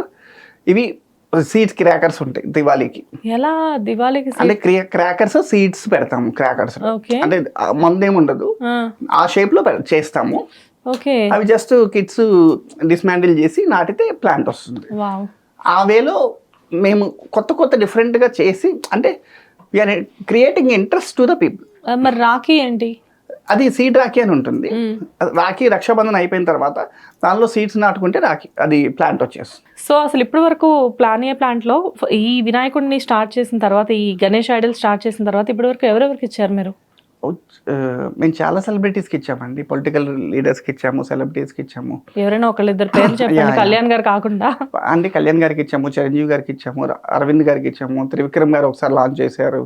ఇవి సీడ్స్ క్రాకర్స్ ఉంటాయి దివాళీకి. ఎలా? దివాళీకి అంటే క్రాకర్స్ సీడ్స్ పెడతాము క్రాకర్స్. అంటే మందేం ఉండదు ఆ. షేప్లో చేస్తాము. ఓకే. అవి జస్ట్ కిడ్స్ డిస్మాండిల్ చేసి నాటితే ప్లాంట్ వస్తుంది. ఆ వేలో మేము కొత్త కొత్త డిఫరెంట్గా చేసి అంటే we are creating interest to the people మరి రాఖీ ఏంటి? అది సీడ్ రాఖీ అని ఉంటుంది. రాఖీ రక్షాబంధన్ అయిపోయిన తర్వాత దానిలో సీడ్స్ నాటుకుంటే రాఖీ అది ప్లాంట్ వచ్చేస్తుంది. సో అసలు ఇప్పటి వరకు ప్లానియా ప్లాంట్లో ఈ వినాయకుడిని స్టార్ట్ చేసిన తర్వాత ఈ గణేష్ ఐడల్ స్టార్ట్ చేసిన తర్వాత ఇప్పటి వరకు ఎవరెవరికి ఇచ్చారు మీరు? మేము చాలా సెలబ్రిటీస్కి ఇచ్చామండి. పొలిటికల్ లీడర్స్కి ఇచ్చాము సెలబ్రిటీస్కి ఇచ్చాము. ఎవరైనా ఒకళ్ళిద్దరు పేర్లు చెప్పండి. కళ్యాణ్ గారు కాకుండా. అంటే కళ్యాణ్ గారికి ఇచ్చాము చిరంజీవి గారికి ఇచ్చాము అరవింద్ గారికి ఇచ్చాము త్రివిక్రమ్ గారు ఒకసారి లాంచ్ చేశారు.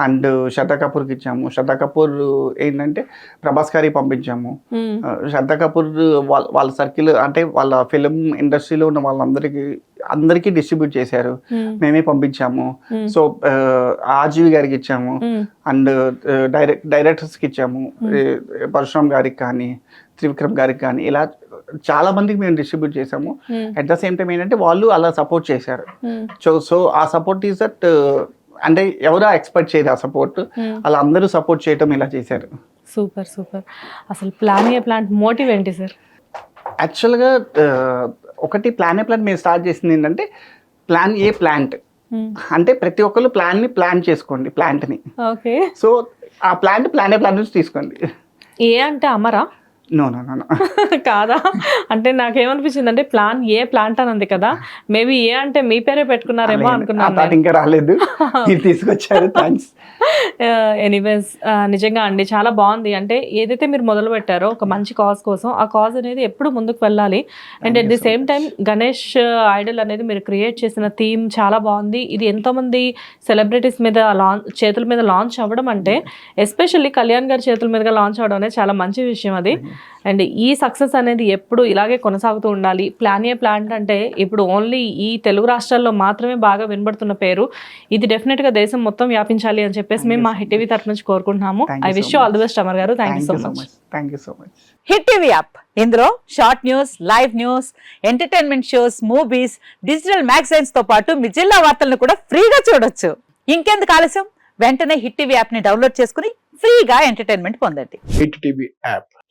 అండ్ శ్రద్ధా కపూర్కి ఇచ్చాము. శ్రద్ధా కపూర్ ఏంటంటే ప్రభాస్ గారికి పంపించాము. శ్రద్ధా కపూర్ వాళ్ళ వాళ్ళ సర్కిల్ అంటే వాళ్ళ ఫిలిం ఇండస్ట్రీలో ఉన్న వాళ్ళందరికీ అందరికీ డిస్ట్రిబ్యూట్ చేశారు మ్మ్. పంపించాము. సో ఆర్జీవి గారికి ఇచ్చాము. అండ్ డైరెక్ట్ డైరెక్టర్స్కి ఇచ్చాము ఏ, పరశురామ్ గారికి కానీ త్రివిక్రమ్ గారికి కానీ ఇలా చాలా మందికి మేము డిస్ట్రిబ్యూట్ చేసాము. అట్ ద సేమ్ టైం ఏంటంటే వాళ్ళు అలా సపోర్ట్ చేశారు. సో సో ఆ సపోర్ట్ ఈజ్ దట్ అంటే ఎవరో ఎక్స్పెక్ట్ చేయరు ఆ సపోర్ట్. అలా అందరూ సపోర్ట్ చేయటం ఇలా చేశారు సూపర్ సూపర్ అసలు ప్లానియా ప్లాంట్ మోటివ్ ఏంటి సార్ యాక్చువల్గా ఒకటి ప్లాన్ ఏ ప్లాంట్ మేము స్టార్ట్ చేసింది ఏంటంటే ప్లాన్ ఏ ప్లాంట్. అంటే ప్రతి ఒక్కరు ప్లాన్ని ప్లాన్ చేసుకోండి ప్లాంట్ని ఓకే సో ఆ ప్లాంట్ ప్లాన్ ఏ ప్లాంట్ నుంచి తీసుకోండి. ఏ అంటే అమరా? నో నో నో కాదా? అంటే నాకేమనిపించింది అంటే ప్లాన్ ఏ ప్లాంట్ అని ఉంది కదా మేబీ ఏ అంటే మీ పేరే పెట్టుకున్నారేమో అనుకున్నాను ఇంకా రాలేదు. తీసుకొచ్చారు థ్యాంక్స్ ఎనీవేస్ నిజంగా అండి చాలా బాగుంది. అంటే ఏదైతే మీరు మొదలు పెట్టారో ఒక మంచి కాజ్ కోసం ఆ కాజ్ అనేది ఎప్పుడు ముందుకు వెళ్ళాలి. And at the same time Ganesh idol అనేది మీరు క్రియేట్ చేసిన థీమ్ చాలా బాగుంది. ఇది ఎంతోమంది సెలబ్రిటీస్ మీద లాంచ్ చేతుల మీద లాంచ్ అవ్వడం అంటే ఎస్పెషల్లీ కళ్యాణ్ గారి చేతుల మీదుగా లాంచ్ అవ్వడం అనేది చాలా మంచి విషయం అది. అండ్ ఈ సక్సెస్ అనేది ఎప్పుడు ఇలాగే కొనసాగుతూ ఉండాలి. ప్లానియా ప్లాంట్ అంటే ఇప్పుడు ఓన్లీ ఈ తెలుగు రాష్ట్రాల్లో మాత్రమే బాగా వినబడుతున్న పేరు. ఇది డెఫినెట్గా దేశం మొత్తం వ్యాపించాలి అని చెప్పేసి మేము మా హిట్ టీవీ తరఫు నుంచి కోరుకుంటున్నాము. I wish so all the best Amar garu. Thank you so much much thank you so much hit TV app ఇందులో short news live news entertainment shows movies digital మ్యాగజైన్స్తో పాటు మీ జిల్లా వార్తలను కూడా ఫ్రీగా చూడొచ్చు. ఇంకెందుకు ఆలస్యం? వెంటనే హిట్ టీవీ యాప్ని డౌన్లోడ్ చేసుకుని ఫ్రీగా ఎంటర్టైన్మెంట్ పొందండి. Hit TV app